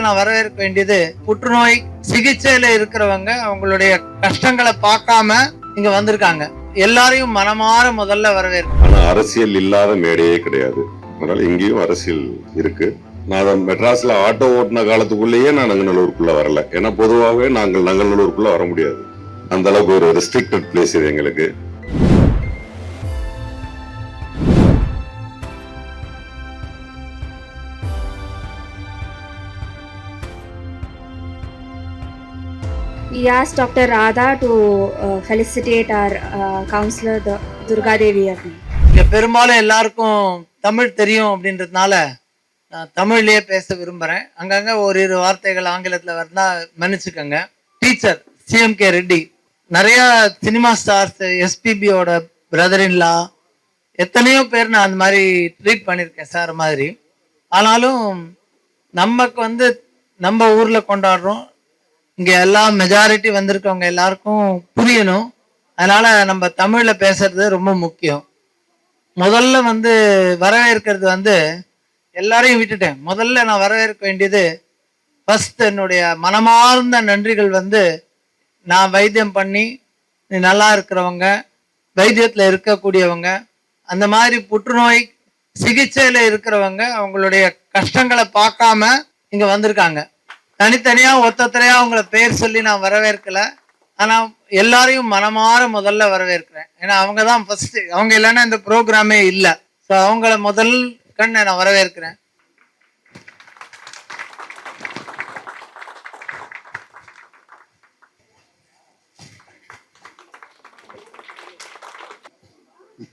நான் வரவேற்க வேண்டியது புற்றுநோய் சிகிச்சையில இருக்கிறவங்க அவங்களுடைய கஷ்டங்களை பார்க்காம இங்க வந்திருக்காங்க. எல்லாரையும் மனமாற முதல்ல வரவேற்கும் ஆனா அரசியல் இல்லாத மேடையே கிடையாது. அதனால இங்கேயும் அரசியல் இருக்கு. நான் மெட்ராஸ்ல ஆட்டோ ஓட்டின காலத்துக்குள்ளேயே நான் நங்கநல்லூருக்குள்ள வரல. ஏன்னா பொதுவாகவே நாங்கள் நங்கநல்லூருக்குள்ள வர முடியாது. அந்த அளவுக்கு ஒரு ரெஸ்ட்ரிக்டட் பிளேஸ் இது எங்களுக்கு. We asked Dr. Radha to uh, felicitate our uh, counselor, the Durga Devi Agni. இங்க பெரும்பாலும் எல்லாருக்கும் தமிழ் தெரியும் அப்படின்றதுனால நான் தமிழ்லயே பேச விரும்புறேன் அங்கங்க ஒரு இரு வார்த்தைகள் ஆங்கிலத்துல வரனா மன்னிச்சுக்கோங்க டீச்சர் சிஎம் கே ரெட்டி நிறைய சினிமா ஸ்டார்ஸ் எஸ்பிபியோட பிரதரின்லா எத்தனையோ பேர் நான் அந்த மாதிரி ட்ரீட் பண்ணியிருக்கேன் சார் மாதிரி ஆனாலும் நமக்கு வந்து நம்ம ஊர்ல கொண்டாடுறோம் இங்க எல்லா மெஜாரிட்டி வந்திருக்கவங்க எல்லாருக்கும் புரியணும். அதனால நம்ம தமிழ்ல பேசுறது ரொம்ப முக்கியம். முதல்ல வந்து வரவேற்கிறது வந்து எல்லாரையும் விட்டுட்டேன். முதல்ல நான் வரவேற்க வேண்டியது ஃபர்ஸ்ட் என்னுடைய மனமார்ந்த நன்றிகள் வந்து நான் வைத்தியம் பண்ணி நீ நல்லா இருக்கிறவங்க வைத்தியத்தில் இருக்கக்கூடியவங்க அந்த மாதிரி புற்றுநோய் சிகிச்சையில் இருக்கிறவங்க அவங்களுடைய கஷ்டங்களை பார்க்காம இங்கே வந்திருக்காங்க. தனித்தனியா ஒத்தத்தரையா அவங்கள பேர் சொல்லி நான் வரவேற்கல. ஆனா எல்லாரையும் மனமாற முதல்ல வரவேற்கிறேன். ஏன்னா அவங்க தான் ஃபர்ஸ்ட் அவங்க இல்லைன்னா இந்த ப்ரோக்ராமே இல்லை. ஸோ அவங்கள முதல் கண்ணை நான் வரவேற்கிறேன்.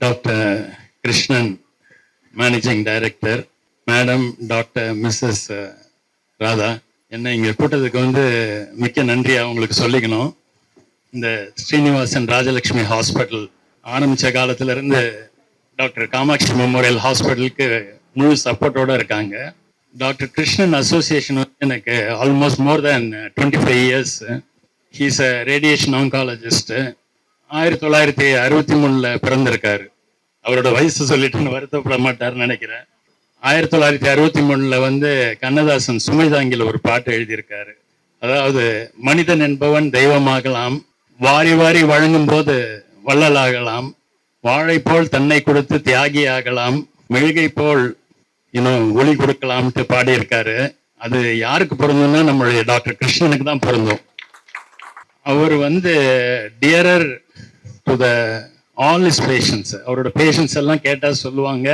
Doctor Krishnan managing director madam doctor missus Radha என்ன இங்கே கூட்டத்துக்கு வந்து மிக்க நன்றி அவங்களுக்கு சொல்லிக்கணும். இந்த ஸ்ரீனிவாசன் ராஜலட்சுமி ஹாஸ்பிட்டல் ஆரம்பித்த காலத்திலேருந்து டாக்டர் காமாட்சி மெமோரியல் ஹாஸ்பிட்டலுக்கு முழு சப்போர்ட்டோட இருக்காங்க. டாக்டர் கிருஷ்ணன் அசோசியேஷன் வந்து எனக்கு almost more than twenty five years he's a radiation oncologist ஆயிரத்தி தொள்ளாயிரத்தி அறுபத்தி மூணில் பிறந்திருக்காரு. அவரோட வயசு சொல்லிட்டு வருத்தப்பட மாட்டார்னு நினைக்கிறேன். ஆயிரத்தி தொள்ளாயிரத்தி அறுபத்தி மூணில் வந்து கண்ணதாசன் சுமைதாங்கில் ஒரு பாட்டு எழுதியிருக்காரு. அதாவது மனிதன் என்பவன் தெய்வமாகலாம் வாரி வாரி வழங்கும் போது வள்ளலாகலாம் வாழை போல் தன்னை கொடுத்து தியாகி ஆகலாம் மெழுகை போல் இன்னும் ஒளி கொடுக்கலாம்ட்டு பாடியிருக்காரு. அது யாருக்கு பொருந்தும்னா நம்மளுடைய டாக்டர் கிருஷ்ணனுக்கு தான் பொருந்தும். அவர் வந்து dearer to the all his patients அவரோட பேஷன்ஸ் எல்லாம் கேட்டால் சொல்லுவாங்க.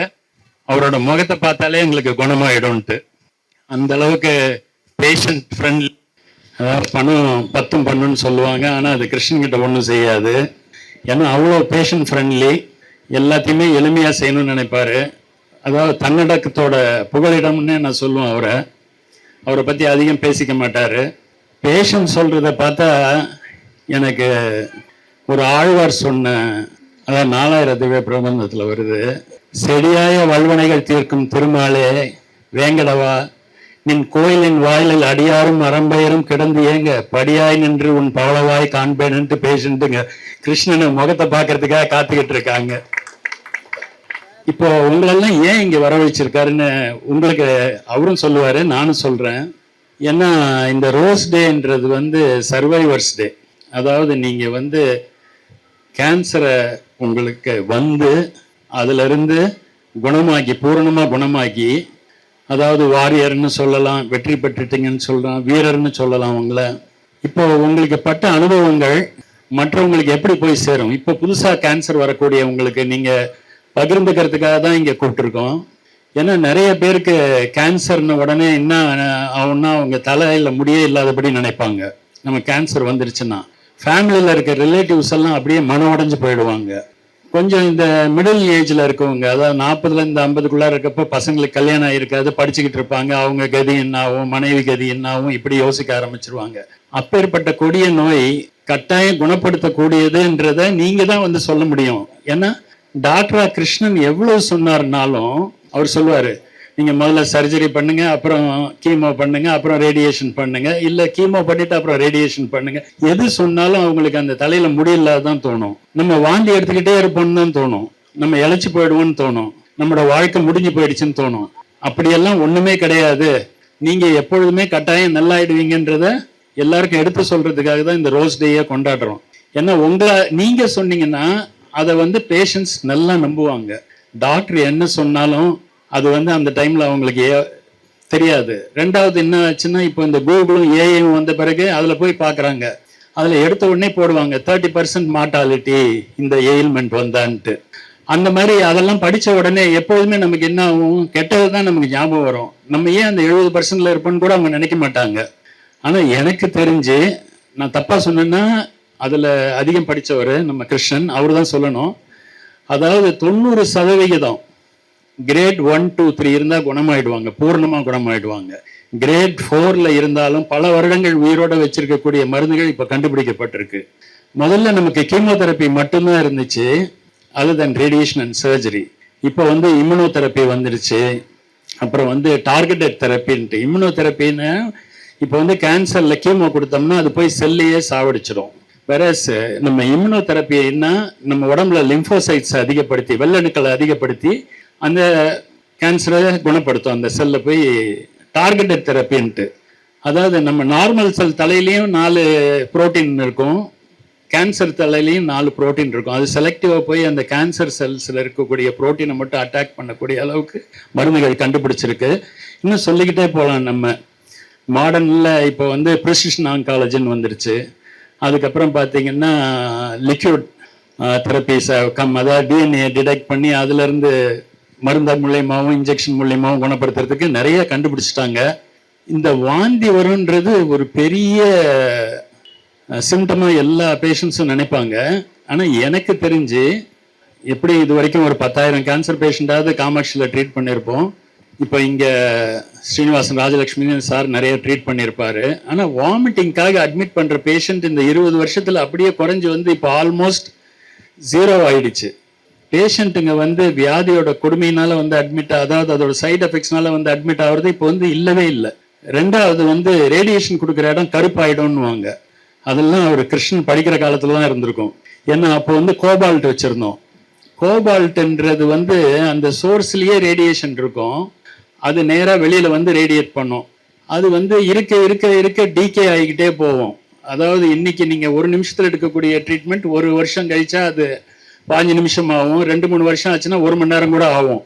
அவரோட முகத்தை பார்த்தாலே எங்களுக்கு குணமாயிடும்ட்டு அந்த அளவுக்கு பேஷண்ட் ஃப்ரெண்ட்லி அதாவது பணம் பத்தும் பண்ணுன்னு சொல்லுவாங்க. ஆனால் அது கிருஷ்ணன்கிட்ட ஒன்றும் செய்யாது. ஏன்னா அவ்வளோ பேஷண்ட் ஃப்ரெண்ட்லி எல்லாத்தையுமே எளிமையாக செய்யணும்னு நினைப்பாரு. அதாவது தன்னடக்கத்தோட புகழிடம்னே நான் சொல்லுவேன் அவரை. அவரை பற்றி அதிகம் பேசிக்க மாட்டார். பேஷண்ட் சொல்கிறத பார்த்தா எனக்கு ஒரு ஆழ்வார் சொன்ன அதான் நாலாயிரம் திவ்ய பிரபந்தத்தில் வருது. செடியாய வல்வனைகள் தீர்க்கும் திருமாலே வேங்கடவா நின் கோயிலின் வாயிலில் அடியாரும் அரம்பெயரும் கிடந்து ஏங்க படியாய் நின்று உன் பவளவாய் காண்பேன்ட்டு பேஷண்ட்டுங்க கிருஷ்ணனை முகத்தை பார்க்கறதுக்காக காத்துக்கிட்டு இருக்காங்க. இப்போ உங்களெல்லாம் ஏன் இங்கே வர வச்சிருக்காருன்னு உங்களுக்கு அவரும் சொல்லுவார் நானும் சொல்கிறேன் ஏன்னா இந்த ரோஸ் டேன்றது வந்து சர்வைவர்ஸ் டே. அதாவது நீங்கள் வந்து கேன்சரை உங்களுக்கு வந்து அதிலிருந்து குணமாக்கி பூரணமாக குணமாக்கி அதாவது வாரியர்னு சொல்லலாம் வெற்றி பெற்றுட்டீங்கன்னு சொல்லலாம் வீரர்னு சொல்லலாம் உங்களை. இப்போ உங்களுக்கு பட்ட அனுபவங்கள் மற்றவங்களுக்கு எப்படி போய் சேரும்? இப்போ புதுசாக கேன்சர் வரக்கூடிய உங்களுக்கு நீங்கள் பகிர்ந்துக்கிறதுக்காக தான் இங்கே கூப்பிட்டுருக்கோம். ஏன்னா நிறைய பேருக்கு கேன்சர்னு உடனே என்ன ஆகும்னா அவங்க தலையில் முடியே இல்லாதபடி நினைப்பாங்க. நம்ம கேன்சர் வந்துருச்சுன்னா ஃபேமிலியில் இருக்க ரிலேட்டிவ்ஸ் எல்லாம் அப்படியே மன உடைஞ்சு போயிடுவாங்க. கொஞ்சம் இந்த மிடில் ஏஜ்ல இருக்கவங்க அதாவது நாற்பதுல இருந்து ஐம்பதுக்குள்ள இருக்கப்போ பசங்களுக்கு கல்யாணம் ஆகிருக்காது படிச்சுக்கிட்டு இருப்பாங்க அவங்க கதி என்னாகும் மனைவி கதி என்னாகும் இப்படி யோசிக்க ஆரம்பிச்சிருவாங்க. அப்பேற்பட்ட கொடிய நோய் கட்டாயம் குணப்படுத்தக்கூடியதுன்றத நீங்க தான் வந்து சொல்ல முடியும். ஏன்னா டாக்டரா கிருஷ்ணன் எவ்வளவு சொன்னார்னாலும் அவர் சொல்லுவாரு நீங்கள் முதல்ல சர்ஜரி பண்ணுங்க அப்புறம் கீமோ பண்ணுங்க அப்புறம் ரேடியேஷன் பண்ணுங்க. இல்லை கீமோ பண்ணிட்டு அப்புறம் ரேடியேஷன் பண்ணுங்க. எது சொன்னாலும் அவங்களுக்கு அந்த தலையில முடியலாதான் தோணும். நம்ம வாந்தி எடுத்துக்கிட்டே இருப்போம்னு தான் தோணும். நம்ம இழைச்சி போயிடுவோம்னு தோணும். நம்மளோட வாழ்க்கை முடிஞ்சு போயிடுச்சுன்னு தோணும். அப்படியெல்லாம் ஒண்ணுமே கிடையாது. நீங்க எப்பொழுதுமே கட்டாயம் நல்லாயிடுவீங்கன்றத எல்லாருக்கும் எடுத்து சொல்றதுக்காக தான் இந்த ரோஸ் டேயை கொண்டாடுறோம். ஏன்னா உங்களை நீங்க சொன்னீங்கன்னா அதை வந்து பேஷண்ட்ஸ் நல்லா நம்புவாங்க. டாக்டர் என்ன சொன்னாலும் அது வந்து அந்த டைம்ல அவங்களுக்கு ஏ- தெரியாது. ரெண்டாவது என்ன ஆச்சுன்னா இப்போ இந்த கூகுளும் ஏஐயும் வந்த பிறகு அதில் போய் பார்க்குறாங்க அதில் எடுத்த உடனே போடுவாங்க தேர்ட்டி பர்சன்ட் மார்டாலிட்டி இந்த எயில்மெண்ட் வந்தான்ட்டு. அந்த மாதிரி அதெல்லாம் படித்த உடனே எப்பொழுதுமே நமக்கு என்ன ஆகும்? கெட்டது தான் நமக்கு ஞாபகம் வரும். நம்ம ஏன் அந்த எழுபது பர்சன்டில் இருப்போம்னு கூட அவங்க நினைக்க மாட்டாங்க. ஆனால் எனக்கு தெரிஞ்சு நான் தப்பாக சொன்னேன்னா அதில் அதிகம் படித்தவர் நம்ம கிருஷ்ணன் அவர் தான் சொல்லணும். அதாவது தொண்ணூறு சதவிகிதம் கிரேட் ஒன் டூ த்ரீ இருந்தால் குணமாயிடுவாங்க பூர்ணமாக குணமாயிடுவாங்க. கிரேட் ஃபோரில் இருந்தாலும் பல வருடங்கள் உயிரோட வச்சிருக்கக்கூடிய மருந்துகள் இப்போ கண்டுபிடிக்கப்பட்டிருக்கு. முதல்ல நமக்கு கீமோதெரப்பி மட்டும்தான் இருந்துச்சு அது தன் ரேடியேஷன் அண்ட் சர்ஜரி இப்போ வந்து இம்யூனோதெரப்பி வந்துருச்சு. அப்புறம் வந்து டார்கெட்டட் தெரப்பின்ட்டு இம்யூனோதெரப்பின்னு இப்போ வந்து கேன்சரில் கீமோ கொடுத்தோம்னா அது போய் செல்லையே சாவடிச்சிடும். வெரஸ் நம்ம இம்யூனோதெரப்பின்னா நம்ம உடம்புல லிம்போசைட்ஸ் அதிகப்படுத்தி வெள்ளணுக்களை அதிகப்படுத்தி அந்த கேன்சரை குணப்படுத்தும். அந்த செல்லை போய் டார்கெட்டட் தெரப்பின்ட்டு அதாவது நம்ம நார்மல் செல் தலையிலையும் நாலு புரோட்டீன் இருக்கும். கேன்சர் தலையிலையும் நாலு புரோட்டீன் இருக்கும். அது செலக்டிவாக போய் அந்த கேன்சர் செல்ஸில் இருக்கக்கூடிய புரோட்டீனை மட்டும் அட்டாக் பண்ணக்கூடிய அளவுக்கு மருந்துகள் கண்டுபிடிச்சிருக்கு. இன்னும் சொல்லிக்கிட்டே போகலாம் நம்ம. மாடர்னில் இப்போ வந்து ப்ரிசிஷன் ஆங்காலஜின்னு வந்துருச்சு. அதுக்கப்புறம் பார்த்தீங்கன்னா லிக்யூட் தெரப்பிஸை கம் அதாவது டிஎன்ஏ டிடெக்ட் பண்ணி அதுலேருந்து மருந்து மூலியமாகவும் இன்ஜெக்ஷன் மூலியமாகவும் குணப்படுத்துறதுக்கு நிறைய கண்டுபிடிச்சிட்டாங்க. இந்த வாந்தி வரும்ன்றது ஒரு பெரிய சிம்டமாக எல்லா பேஷண்ட்ஸும் நினைப்பாங்க. ஆனால் எனக்கு தெரிஞ்சு எப்படி இது வரைக்கும் ஒரு பத்தாயிரம் கேன்சர் பேஷண்ட்டாவது காமர்ஷியில் ட்ரீட் பண்ணியிருப்போம் இப்போ இங்கே ஸ்ரீனிவாசன் ராஜலட்சுமி சார் நிறைய ட்ரீட் பண்ணியிருப்பாரு ஆனால் வாமிட்டிங்காக அட்மிட் பண்ணுற பேஷண்ட் இந்த இருபது வருஷத்தில் அப்படியே குறைஞ்சி வந்து இப்போ ஆல்மோஸ்ட் ஜீரோ ஆயிடுச்சு. பேஷண்ட்டுங்க வந்து வியாதியோட கொடுமையினால வந்து அட்மிட் அதாவது அதோட சைடு எஃபெக்ட்ஸ்னால வந்து அட்மிட் ஆகுறது இப்போ வந்து இல்லவே இல்லை. ரெண்டாவது வந்து ரேடியேஷன் கொடுக்குற இடம் கருப்பாயிடும்னுவாங்க. அதெல்லாம் அவர் கிருஷ்ணன் படிக்கிற காலத்துல தான் இருந்திருக்கும். ஏன்னா அப்போ வந்து கோபால்ட் வச்சிருந்தோம். கோபால்ட்ன்றது வந்து அந்த சோர்ஸ்லயே ரேடியேஷன் இருக்கும். அது நேராக வெளியில வந்து ரேடியேட் பண்ணும். அது வந்து இருக்க இருக்க இருக்க டீகே ஆகிக்கிட்டே போகும். அதாவது இன்னைக்கு நீங்க ஒரு நிமிஷத்துல எடுக்கக்கூடிய ட்ரீட்மெண்ட் ஒரு வருஷம் கழிச்சா அது பாஞ்சு நிமிஷம் ஆகும் ரெண்டு மூணு வருஷம் ஆச்சுன்னா ஒரு மணி நேரம் கூட ஆகும்.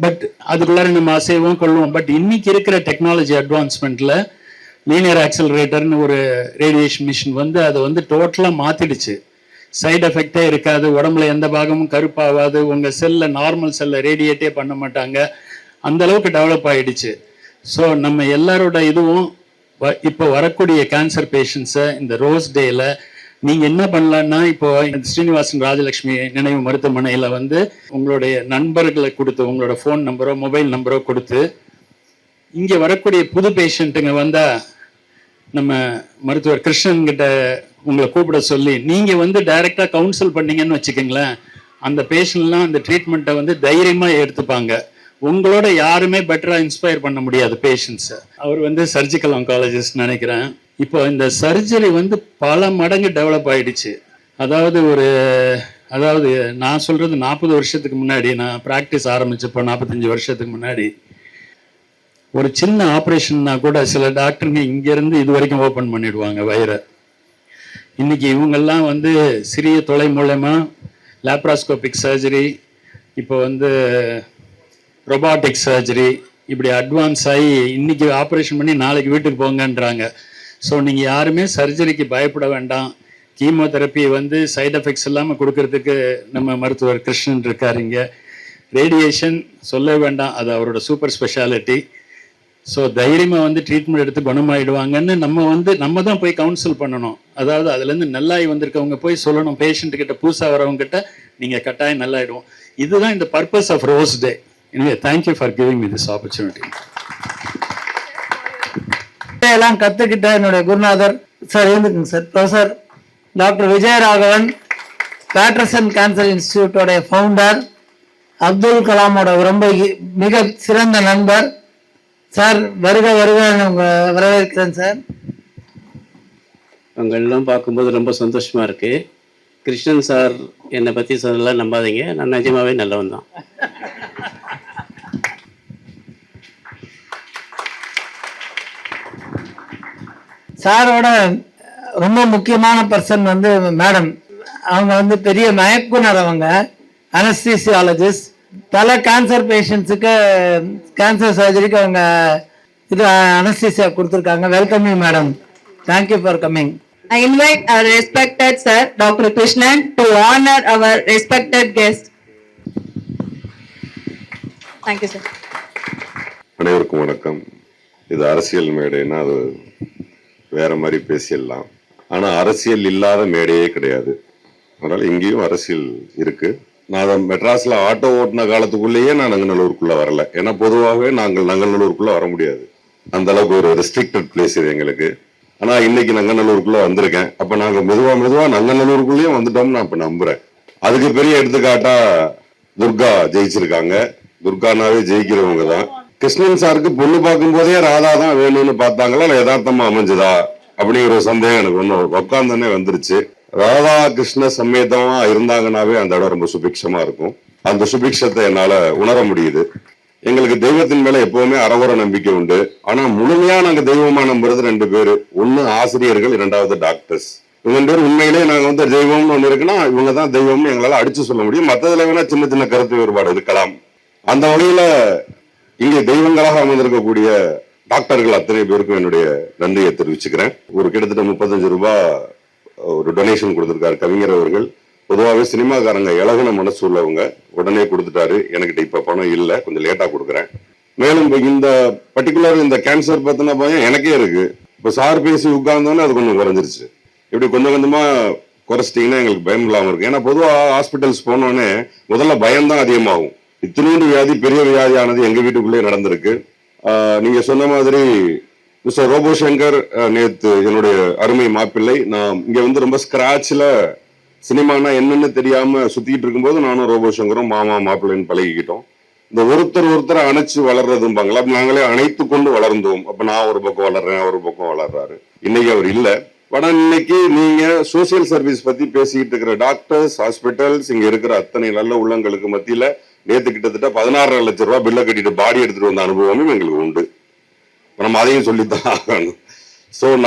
பட் அதுக்குள்ளார நம்ம அசைவோம் கொள்வோம் பட் இன்னைக்கு இருக்கிற டெக்னாலஜி அட்வான்ஸ்மெண்ட்ல லீனியர் ஆக்சலரேட்டர்னு ஒரு ரேடியேஷன் மிஷின் வந்து அதை வந்து டோட்டலாக மாத்திடுச்சு. சைடு எஃபெக்டே இருக்காது. உடம்புல எந்த பாகமும் கருப்பாகாது. உங்க செல்ல நார்மல் செல்ல ரேடியேட்டே பண்ண மாட்டாங்க. அந்த அளவுக்கு டெவலப் ஆயிடுச்சு. ஸோ நம்ம எல்லாரோட இதுவும் வ- இப்போ வரக்கூடிய கேன்சர் பேஷண்ட்ஸை இந்த ரோஸ் டேல நீங்க என்ன பண்ணலாம்னா இப்போ இந்த ஸ்ரீனிவாசன் ராஜலட்சுமி நினைவு மருத்துவமனையில வந்து உங்களுடைய நண்பர்களை கொடுத்து உங்களோட ஃபோன் நம்பரோ மொபைல் நம்பரோ கொடுத்து இங்க வரக்கூடிய புது பேஷண்ட்டுங்க வந்தா நம்ம மருத்துவர் கிருஷ்ணன் கிட்ட உங்களை கூப்பிட சொல்லி நீங்க வந்து டைரக்டா கவுன்சில் பண்ணீங்கன்னு வச்சுக்கோங்களேன் அந்த பேஷண்ட்லாம் அந்த ட்ரீட்மெண்ட்டை வந்து தைரியமா எடுத்துப்பாங்க. உங்களோட யாருமே பெட்டரா இன்ஸ்பயர் பண்ண முடியாது பேஷண்ட்ஸை அவர் வந்து சர்ஜிக்கல் ஆங்காலஜிஸ்ட் நினைக்கிறேன். இப்போ இந்த சர்ஜரி வந்து பல மடங்கு டெவலப் ஆயிடுச்சு. அதாவது ஒரு அதாவது நான் சொல்கிறது நாற்பது வருஷத்துக்கு முன்னாடி நான் ப்ராக்டிஸ் ஆரம்பிச்சப்போ நாற்பத்தஞ்சு வருஷத்துக்கு முன்னாடி ஒரு சின்ன ஆப்ரேஷன்னா கூட சில டாக்டருங்க இங்கேருந்து இது வரைக்கும் ஓப்பன் பண்ணிடுவாங்க வயிறை. இன்றைக்கி இவங்கெல்லாம் வந்து சிறிய தொலை மூலயமா லேப்ராஸ்கோபிக் சர்ஜரி இப்போ வந்து ரொபாட்டிக் சர்ஜரி இப்படி அட்வான்ஸ் ஆகி இன்னைக்கு ஆப்ரேஷன் பண்ணி நாளைக்கு வீட்டுக்கு போங்கன்றாங்க. ஸோ நீங்கள் யாருமே சர்ஜரிக்கு பயப்பட வேண்டாம். கீமோதெரப்பி வந்து சைடு எஃபெக்ட்ஸ் இல்லாமல் கொடுக்கறதுக்கு நம்ம மருத்துவர் கிருஷ்ணன் இருக்காருங்க ரேடியேஷன் சொல்ல வேண்டாம். அது அவரோட சூப்பர் ஸ்பெஷாலிட்டி ஸோ தைரியமாக வந்து ட்ரீட்மெண்ட் எடுத்து குணமாயிடுவாங்கன்னு நம்ம வந்து நம்ம தான் போய் கவுன்சில் பண்ணணும். அதாவது அதுலேருந்து நல்லாயி வந்திருக்கவங்க போய் சொல்லணும். பேஷண்ட்டுக்கிட்ட புதுசாக வரவங்க கிட்ட நீங்கள் கட்டாயம் நல்லாயிடுவோம். இதுதான் இந்த பர்பஸ் ஆஃப் ரோஸ் டே எனவே thank you for giving me this opportunity எல்லாம் கத்துக்கிட்ட என்னுடைய குருநாதர் sir இருந்துக்குங்க sir. Professor doctor Vijayaraghavan Patterson cancer இன்ஸ்டியூட்டோடைய founder Abdul கலாமோட ரொம்ப மிக சிறந்த நண்பர். சார் வருக வருக வரவேற்கிறேன் சார். அவங்க எல்லாம் பார்க்கும்போது ரொம்ப சந்தோஷமா இருக்கு. கிருஷ்ணன் சார் என்னை பற்றி சொல்லலாம் நம்பாதீங்க. நான் நிஜமாவே நல்லவன் தான் சாரோட ரொம்ப முக்கியமான பர்சன் வந்து மேடம் அவங்க வந்து பெரிய மயக்குனர் அவங்க அனஸ்தீசியாலஜிஸ்ட் பல கேன்சர் பேஷண்ட்ஸுக்கு கேன்சர் சர்ஜரிக்கு அவங்க இது அனஸ்தீசியா கொடுத்துருக்காங்க welcome you madam thank you for coming I invite our respected sir, Dr. Krishnan, to honor our respected guest. Thank you, sir. அனைவருக்கும் வணக்கம் இது அரசியல் மேடைன்னா அது வேற மாதிரி பேசிடலாம். ஆனா அரசியல் இல்லாத மேடையே கிடையாது. அதனால் இங்கேயும் அரசியல் இருக்கு. நான் அதை மெட்ராஸ்ல ஆட்டோ ஓட்டின காலத்துக்குள்ளேயே நான் நங்கநல்லூருக்குள்ள வரல. ஏன்னா பொதுவாகவே நாங்கள் நங்கநல்லூருக்குள்ள வர முடியாது. அந்த அளவுக்கு ஒரு ரெஸ்ட்ரிக்டட் பிளேஸ் இது எங்களுக்கு. ஆனா இன்னைக்கு நங்கநல்லூருக்குள்ள வந்திருக்கேன். அப்ப நாங்க மெதுவா மெதுவா நங்கநல்லூருக்குள்ளேயும் வந்துட்டோம்னு நான் இப்போ நம்புறேன். அதுக்கு பெரிய எடுத்துக்காட்டா துர்கா ஜெயிச்சிருக்காங்க. துர்கானாவே ஜெயிக்கிறவங்க தான். கிருஷ்ணன் சாருக்கு பொண்ணு பார்க்கும் போதே ராதா தான் வேணும்னு பார்த்தாங்களா? இல்ல யதார்த்தமா அமைஞ்சுதா? அப்படிங்கிற ஒரு சந்தேகம் எனக்கு ஒண்ணு உட்காந்தோடனே வந்துருச்சு. ராதா கிருஷ்ண சமேதமா இருந்தாங்கன்னாவே அந்த இடம் ரொம்ப சுபிக்ஷமா இருக்கும். அந்த சுபிக்ஷத்தை என்னால உணர முடியுது. எங்களுக்கு தெய்வத்தின் மேல எப்பவுமே அறகுற நம்பிக்கை உண்டு. ஆனா முழுமையா நாங்க தெய்வமா நம்புறது ரெண்டு பேரு. ஒண்ணு ஆசிரியர்கள் இரண்டாவது டாக்டர்ஸ். இவங்க ரெண்டு பேரும் உண்மையிலேயே நாங்க வந்து தெய்வம்னு ஒண்ணு இருக்குன்னா இவங்க தான் தெய்வம்னு எங்களால அடிச்சு சொல்ல முடியும். மத்ததுல வேணா சின்ன சின்ன கருத்து வேறுபாடு இருக்கலாம். அந்த வகையில இங்கே தெய்வங்களாக அமர்ந்திருக்கக்கூடிய டாக்டர்கள் அத்தனை பேருக்கும் என்னுடைய நன்றியை தெரிவிச்சுக்கிறேன். ஒரு கிட்டத்தட்ட முப்பத்தஞ்சு ரூபாய் ஒரு டொனேஷன் கொடுத்திருக்காரு கவிஞர் அவர்கள். பொதுவாகவே சினிமாக்காரங்க இலகுன மனசு உள்ளவங்க. உடனே கொடுத்துட்டாரு. என்கிட்ட இப்ப பணம் இல்லை. கொஞ்சம் லேட்டா கொடுக்குறேன். மேலும் இந்த பர்டிகுலர் இந்த கேன்சர் பத்தின பயம் எனக்கே இருக்கு. இப்ப சார் பேசி உட்கார்ந்தோன்னே அது கொஞ்சம் குறைஞ்சிருச்சு. இப்படி கொஞ்சம் கொஞ்சமா குறைச்சிட்டீங்கன்னா எங்களுக்கு பயம் இல்லாமல் இருக்கு ஏன்னா பொதுவாக ஹாஸ்பிட்டல்ஸ் போனோடனே முதல்ல பயம்தான் அதிகமாகும். இத்தினூண்டு வியாதி பெரிய வியாதியானது எங்க வீட்டுக்குள்ளே நடந்திருக்கு. ஆஹ் நீங்க சொன்ன மாதிரி மிஸ்டர் ரோபோ சங்கர் நேத்து என்னுடைய அருமை மாப்பிள்ளை. நான் இங்க வந்து ரொம்ப ஸ்கிராச்சில் சினிமானா என்னன்னு தெரியாம சுத்திட்டு இருக்கும்போது நானும் ரோபோ சங்கரும் மாமா மாப்பிள்ளைன்னு பழகிக்கிட்டோம். இந்த ஒருத்தர் ஒருத்தர் அணைச்சு வளர்றதும்பாங்களா அப்ப நாங்களே அணைத்து கொண்டு வளர்ந்தோம். அப்ப நான் ஒரு பக்கம் வளர்றேன் ஒரு பக்கம் வளர்றாரு. இன்னைக்கு அவர் இல்ல. ஆனா இன்னைக்கு நீங்க சோசியல் சர்வீஸ் பத்தி பேசிக்கிட்டு இருக்கிற டாக்டர்ஸ் ஹாஸ்பிட்டல்ஸ் இங்க இருக்கிற அத்தனை நல்ல உள்ளங்களுக்கு மத்தியில நேத்து கிட்டத்தட்ட பதினாறரை லட்சம் ரூபாய் பில்ல கட்டிட்டு பாடி எடுத்துட்டு வந்த அனுபவமும் எங்களுக்கு உண்டு. நம்ம அதையும் சொல்லித்தான் ஆகணும்.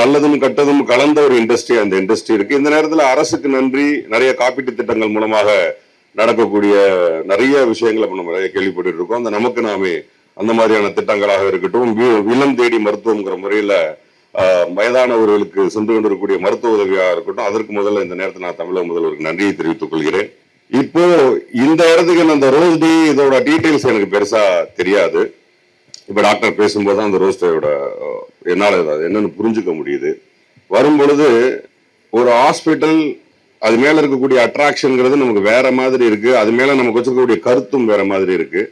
நல்லதும் கெட்டதும் கலந்த ஒரு இண்டஸ்ட்ரி அந்த இண்டஸ்ட்ரி இருக்கு. இந்த நேரத்தில் அரசுக்கு நன்றி. நிறைய காப்பீட்டு திட்டங்கள் மூலமாக நடக்கக்கூடிய நிறைய விஷயங்களை நம்ம நிறைய கேள்விப்பட்டு இருக்கோம். அந்த நமக்கு நாமே அந்த மாதிரியான திட்டங்களாக இருக்கட்டும். இல்லம் தேடி மருத்துவங்கிற முறையில வயதானவர்களுக்கு சென்று கொண்டிருக்கக்கூடிய மருத்துவ உதவியாக இருக்கட்டும். அதற்கு முதல்ல இந்த நேரத்தில் நான் தமிழக முதல்வருக்கு நன்றியை தெரிவித்துக் கொள்கிறேன். இப்போ இந்த இடத்துக்கு அந்த ரோஸ் டே இதோட டீட்டெயில்ஸ் எனக்கு பெருசா தெரியாது. இப்போ டாக்டர் பேசும்போது தான் அந்த ரோஸ் டேயோட என்னால் அது என்னன்னு புரிஞ்சுக்க முடியுது. வரும் பொழுது ஒரு ஹாஸ்பிட்டல் அது மேல இருக்கக்கூடிய அட்ராக்ஷன்ங்கிறது நமக்கு வேற மாதிரி இருக்கு. அது மேல நமக்கு வச்சிருக்கக்கூடிய கருத்தும் வேற மாதிரி இருக்கு.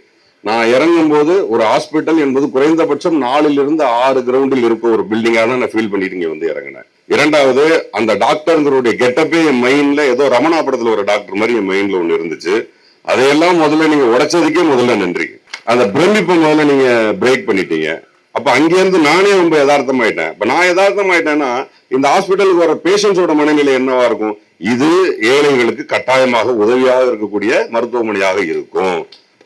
நான் இறங்கும் போது ஒரு ஹாஸ்பிட்டல் என்பது குறைந்தபட்சம் நாலுல இருந்து ஆறு கிரவுண்டில் இருக்க ஒரு பில்டிங்காக தான் நான் ஃபீல் பண்ணிட்டு இங்கே வந்து இறங்கினேன். இரண்டாவது அந்த டாக்டருங்களுடைய கெட்டப்பே என் மைண்ட்ல ஏதோ ரமணா படத்துல ஒரு டாக்டர் மாதிரி என் மைண்ட்ல ஒண்ணு இருந்துச்சு. அதையெல்லாம் முதல்ல நீங்க உடைச்சதுக்கே முதல்ல நன்றி. அந்த பிரமிப்பை முதல்ல நீங்க பிரேக் பண்ணிட்டீங்க. அப்ப அங்கேருந்து நானே ரொம்ப யதார்த்தமாயிட்டேன். இப்ப நான் யதார்த்தமாயிட்டேன்னா இந்த ஹாஸ்பிட்டலுக்கு வர பேஷண்ட்ஸோட மனநிலை என்னவா இருக்கும்? இது ஏழைகளுக்கு கட்டாயமாக உதவியாக இருக்கக்கூடிய மருத்துவமனையாக இருக்கும்.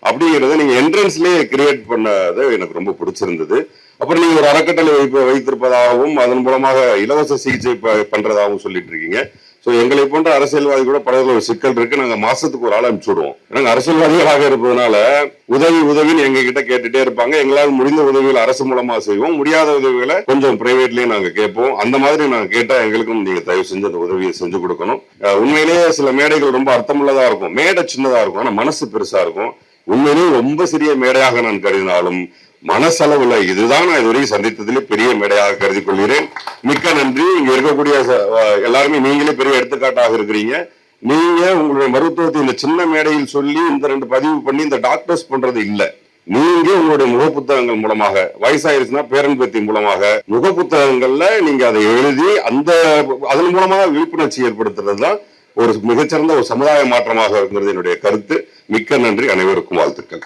அப்படிங்கறத நீங்க என்ட்ரன்ஸ்லயே கிரியேட் பண்ணது எனக்கு ரொம்ப பிடிச்சிருந்தது. அப்புறம் நீங்க ஒரு அறக்கட்டளை வைப்ப வைத்திருப்பதாகவும் அதன் மூலமாக இலவச சிகிச்சை ப- பண்றதாகவும் சொல்லிட்டு இருக்கீங்க ஸோ எங்களை போன்ற அரசியல்வாதி கூட படத்துல ஒரு சிக்கல் இருக்கு. நாங்க மாசத்துக்கு ஒரு ஆள் அனுப்பிச்சு விடுவோம். நாங்க அரசியல்வாதிகளாக இருப்பதனால உதவி உதவின்னு எங்க கிட்ட கேட்டுட்டே இருப்பாங்க. எங்களால் முடிந்த உதவிகள் அரசு மூலமா செய்வோம். முடியாத உதவிகளை கொஞ்சம் பிரைவேட்லயும் நாங்க கேட்போம். அந்த மாதிரி நாங்க கேட்டா எங்களுக்கும் நீங்க தயவு செஞ்சு அந்த உதவியை செஞ்சு கொடுக்கணும். உண்மையிலேயே சில மேடைகள் ரொம்ப அர்த்தமுள்ளதா இருக்கும். மேடை சின்னதா இருக்கும். ஆனா மனசு பெருசா இருக்கும். உண்மையிலேயே ரொம்ப சிறிய மேடையாக நான் கருதினாலும் மனசளவுல இதுதான் நான் இதுவரையும் சந்தித்ததிலே பெரிய மேடையாக கருதி கொள்கிறேன் மிக்க நன்றி. இங்க இருக்கக்கூடிய எல்லாருமே நீங்களே பெரிய எடுத்துக்காட்டாக இருக்கிறீங்க. நீங்க உங்களுடைய மருத்துவத்தை இந்த சின்ன மேடையில் சொல்லி இந்த ரெண்டு பதிவு பண்ணி இந்த டாக்டர்ஸ் பண்றது இல்ல. நீங்க உங்களுடைய முக புத்தகங்கள் மூலமாக வயசாயிருச்சுன்னா பேரன்பத்தி மூலமாக முக புத்தகங்கள்ல நீங்க அதை எழுதி அந்த அதன் மூலமாக விழிப்புணர்ச்சி ஏற்படுத்துறது தான் ஒரு மிகச்சிறந்த ஒரு சமுதாய மாற்றமாக இருக்கிறது என்னுடைய கருத்து. மிக்க நன்றி. அனைவருக்கும் வாழ்த்துக்கள்.